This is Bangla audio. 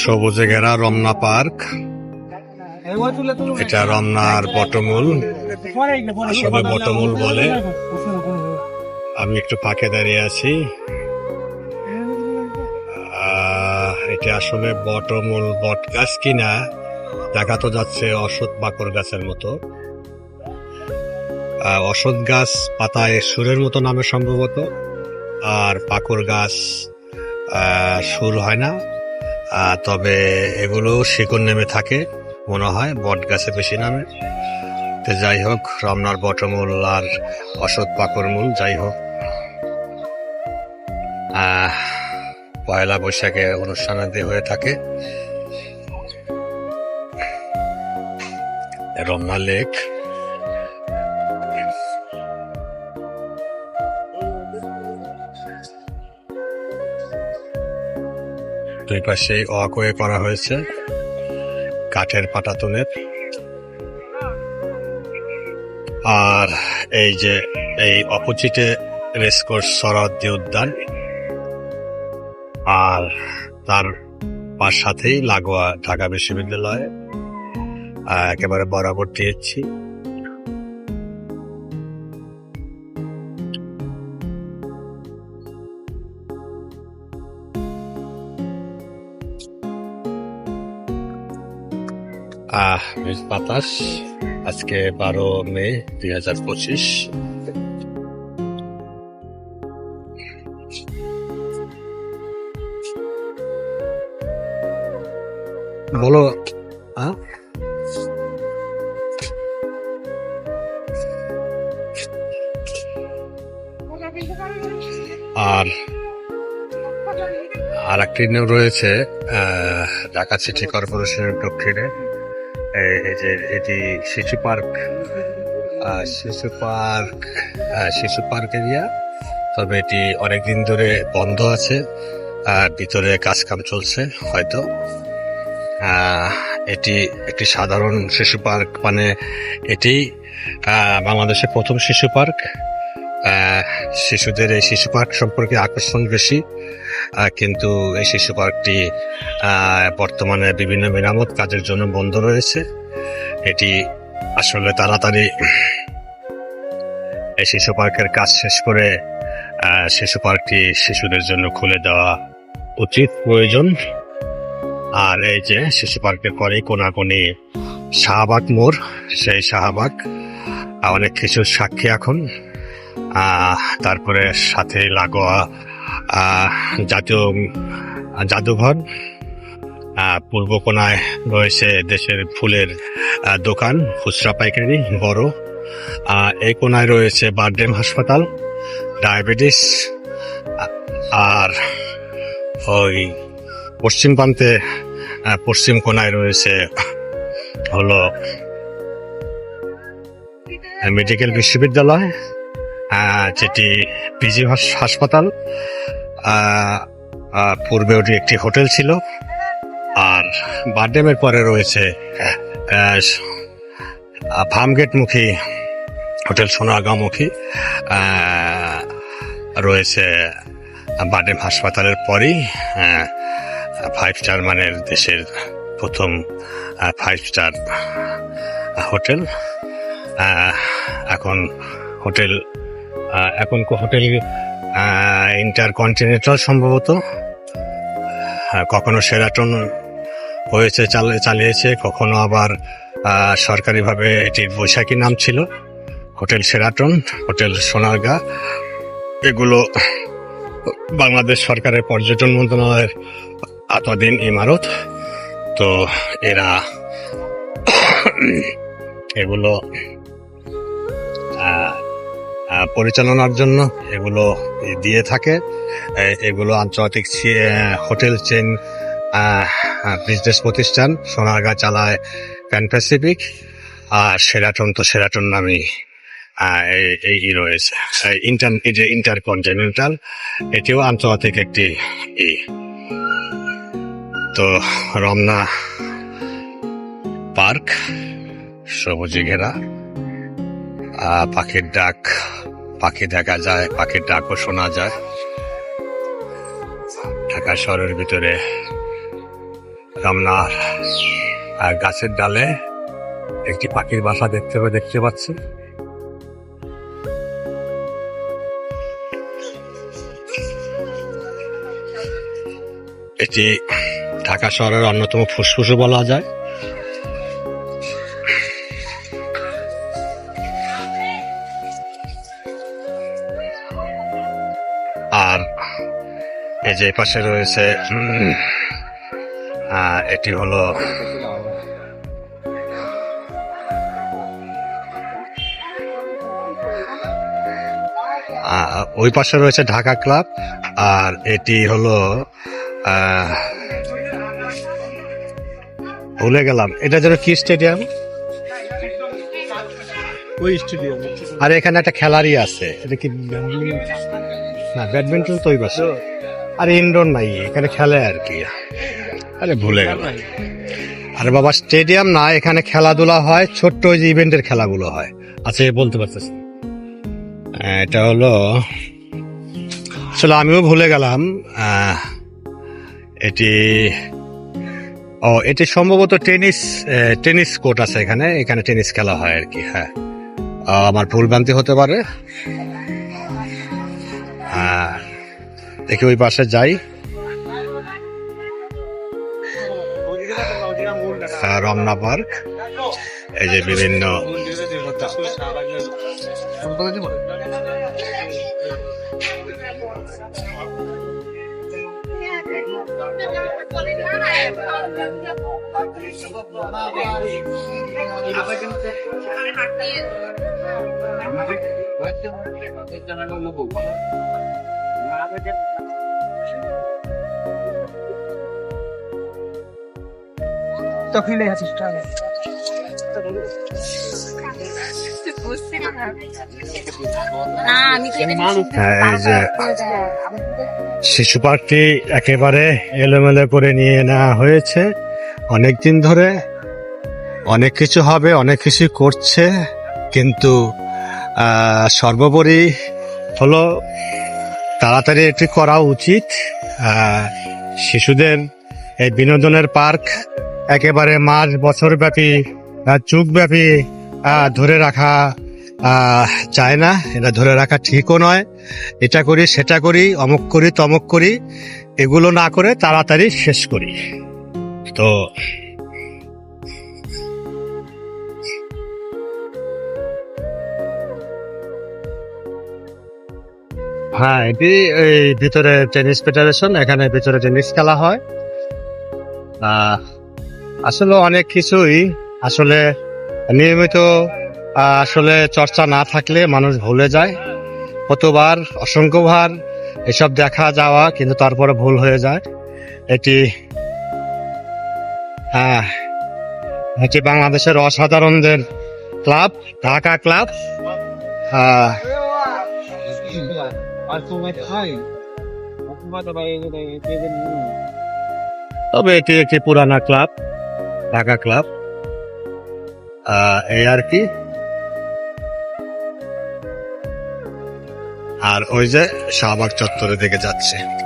সবুজে ঘেরা রমনা পার্ক। এটা রমনার বটমূল। আসলে বটমূল বলে। আমি একটু ফাঁকে দাঁড়িয়ে আছি। এটা আসলে বটমূল বট গাছ কিনা, দেখা তো যাচ্ছে অসৎ বাকর গাছের মতো। অসৎ গাছ পাতায় সুরের মতো নামে সম্ভবত, আর পাকর গাছ সুর হয় না। তবে এগুলো শিকড় নেমে থাকে, মনে হয় বট গাছে বেশি নামে। তো যাই হোক, রমনার বটমূল আর অসৎ পাকর মূল, যাই হোক। পয়লা বৈশাখে অনুষ্ঠানাদি হয়ে থাকে। রমনা লেক দুই পাশে অকয়ে করা হয়েছে। কাঠের পাটা পাটাতনের আর এই যে এই অপোজিটে রেসকোর্স সরাদ্দি উদ্যান। আর তার পাশ সাথেই লাগোয়া ঢাকা বিশ্ববিদ্যালয়। একেবারে বরাবর দিয়েছি। আহ বেশ বাতাস আজকে বারো মে দুই হাজার পঁচিশ বলো আহ? আর আর একটি রয়েছে ঢাকা সিটি কর্পোরেশনের দক্ষিণে এটি শিশু পার্ক শিশু পার্ক শিশু পার্ক এরিয়া। তবে এটি অনেকদিন ধরে বন্ধ আছে, আর ভিতরে কাজ কাম চলছে হয়তো। এটি একটি সাধারণ শিশু পার্ক মানে এটি বাংলাদেশের প্রথম শিশু পার্ক। শিশুদের এই শিশু পার্ক সম্পর্কে আকর্ষণ বেশি। কিন্তু এই শিশু পার্কটি বর্তমানে বিভিন্ন মেরামত কাজের জন্য বন্ধ রয়েছে। এটি আসলে তাড়াতাড়ি এই শিশু পার্কের কাজ শেষ করে শিশু পার্কটি শিশুদের জন্য খুলে দেওয়া উচিত প্রয়োজন। আর এই যে শিশু পার্কের পরেই কোনাকুনি শাহবাগ মোড়, সেই শাহবাগ অনেক কিছুর সাক্ষী এখন। তারপরে সাথে লাগোয়া জাতীয় জাদুঘর। আহ, পূর্ব কোনায় রয়েছে দেশের ফুলের দোকান খুচরা পাইকারি বড়। এই কোনায় রয়েছে বারডেম হাসপাতাল ডায়াবেটিস আর ওই পশ্চিম প্রান্তে পশ্চিম কোনায় রয়েছে হলো মেডিকেল বিশ্ববিদ্যালয় যেটি পিজি হাস- হাসপাতাল। পূর্বে ওটি একটি হোটেল ছিল। আর বারডেমের পরে রয়েছে ফার্মগেটমুখী হোটেল সোনাগাঁওমুখী। আহ, রয়েছে বারডেম হাসপাতালের পরেই ফাইভ স্টার মানের দেশের প্রথম ফাইভ স্টার হোটেল। এখন হোটেল এখন হোটেল ইন্টারকন্টিনেন্টাল সম্ভবত। আহ, কখনো সেরাটন হয়েছে চাল- চালিয়েছে কখনো আবার সরকারিভাবে এটির বৈশাখী নাম ছিল। হোটেল সেরাটন হোটেল সোনারগা এগুলো বাংলাদেশ সরকারের পর্যটন মন্ত্রণালয়ের আতাধীন ইমারত। তো এরা এগুলো পরিচালনার জন্য এগুলো দিয়ে থাকে। এগুলো আন্তর্জাতিক হোটেল চেন বিজনেস প্রতিষ্ঠান সোনারগাঁ চালায় প্যান প্যাসিফিক। আর সেরাটন তো সেরাটন নামই এই- রয়েছে। ইন্টার যে ইন্টারকন্টিনেন্টাল, এটিও আন্তর্জাতিক একটি ই। তো রমনা পার্ক, সবুজে ঘেরা। পাখির ডাক, পাখি দেখা যায়, পাখির ডাকও শোনা যায়। ঢাকা শহরের ভিতরে রমনার আর গাছের ডালে একটি পাখির বাসা দেখতে দেখতে পাচ্ছি। এটি ঢাকা শহরের অন্যতম ফুসফুসও বলা যায়। আর এই যে পাশে রয়েছে এটি হলো ওই পাশে রয়েছে ঢাকা ক্লাব আর এটি হলো ভুলে গেলাম এটা যেন কি স্টেডিয়াম? ওই স্টেডিয়াম। আর এখানে একটা খেলারই আছে এটা কি না ব্যাডমিন্টন তো ওই পাশে। আর ইনডোর নাই এখানে খেলে আর কি। আরে ভুলে গেল আরে বাবা স্টেডিয়াম না এখানে খেলাধুলা হয় ছোট্ট ওই যে ইভেন্টের খেলাগুলো হয়। আচ্ছা বলতে পারতেছি এটা হলো আসলে আমিও ভুলে গেলাম। এটি ও এটি সম্ভবত টেনিস টেনিস কোর্ট আছে এখানে এখানে টেনিস খেলা হয় আর কি হ্যাঁ। আমার ভুল ভ্রান্তি হতে পারে। দেখি ওই পাশে যাই। রমনা পার্ক। এই যে বিভিন্ন আছিস হ্যাঁ, এই যে শিশু পার্কটি একেবারে এলোমেলো করে নিয়ে নেওয়া হয়েছে। অনেক দিন ধরে অনেক কিছু হবে অনেক কিছু করছে কিন্তু সর্বোপরি হলো তাড়াতাড়ি এটি করা উচিত। শিশুদের এই বিনোদনের পার্ক একেবারে মাস বছর ব্যাপী যুগ ব্যাপী ধরে রাখা চায় না। এটা ধরে রাখা ঠিকও নয়। এটা করি, সেটা করি, অমুক করি, তমুক করি। এগুলো না করে তাড়াতাড়ি শেষ করি। তো হ্যাঁ এটি এই ভিতরে টেনিস ফেডারেশন, এখানে ভিতরে টেনিস খেলা হয়। আসলে অনেক কিছুই আসলে নিয়মিত আসলে চর্চা না থাকলে মানুষ ভুলে যায়। কতবার অসংখ্যবার এসব দেখা যাওয়া কিন্তু তারপরে ভুল হয়ে যায়। এটি হ্যাঁ এটি বাংলাদেশের অসাধারণদের ক্লাব, ঢাকা ক্লাব। তবে এটি একটি পুরানা ক্লাব, ঢাকা ক্লাব। এই আর কি? আর ওই যে শাহবাগ চত্বরের দিকে যাচ্ছে।